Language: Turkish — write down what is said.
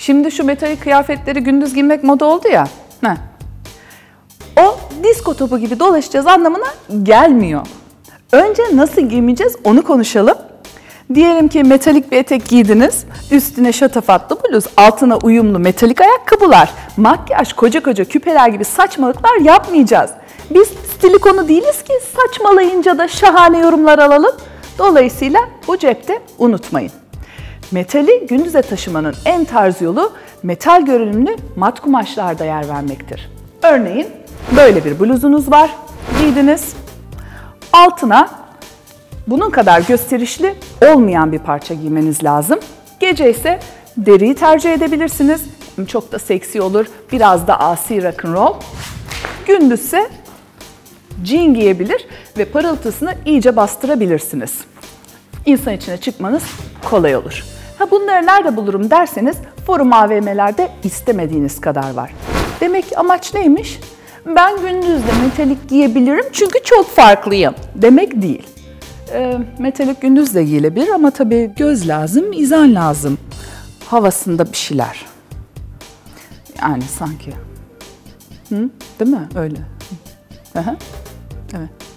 Şimdi şu metalik kıyafetleri gündüz giymek moda oldu ya. Heh. O disko topu gibi dolaşacağız anlamına gelmiyor. Önce nasıl giymeyeceğiz onu konuşalım. Diyelim ki metalik bir etek giydiniz, üstüne şatafatlı bluz, altına uyumlu metalik ayakkabılar, makyaj, koca koca küpeler gibi saçmalıklar yapmayacağız. Biz stilikonu değiliz ki saçmalayınca da şahane yorumlar alalım. Dolayısıyla bu cepte unutmayın. Metali gündüze taşımanın en tarz yolu metal görünümlü mat kumaşlarda yer vermektir. Örneğin böyle bir bluzunuz var, giydiniz. Altına bunun kadar gösterişli olmayan bir parça giymeniz lazım. Gece ise deriyi tercih edebilirsiniz. Çok da seksi olur, biraz da asi rock'n'roll. Gündüzse jean giyebilir ve parıltısını iyice bastırabilirsiniz. İnsan içine çıkmanız kolay olur. Ha bunları nerede bulurum derseniz forum AVM'lerde istemediğiniz kadar var. Demek ki amaç neymiş? Ben gündüzde metalik giyebilirim çünkü çok farklıyım demek değil. E, metalik gündüz de giyilebilir ama tabii göz lazım, izan lazım. Havasında bir şeyler. Yani sanki. Hı? Değil mi? Öyle. Hı hı. Evet.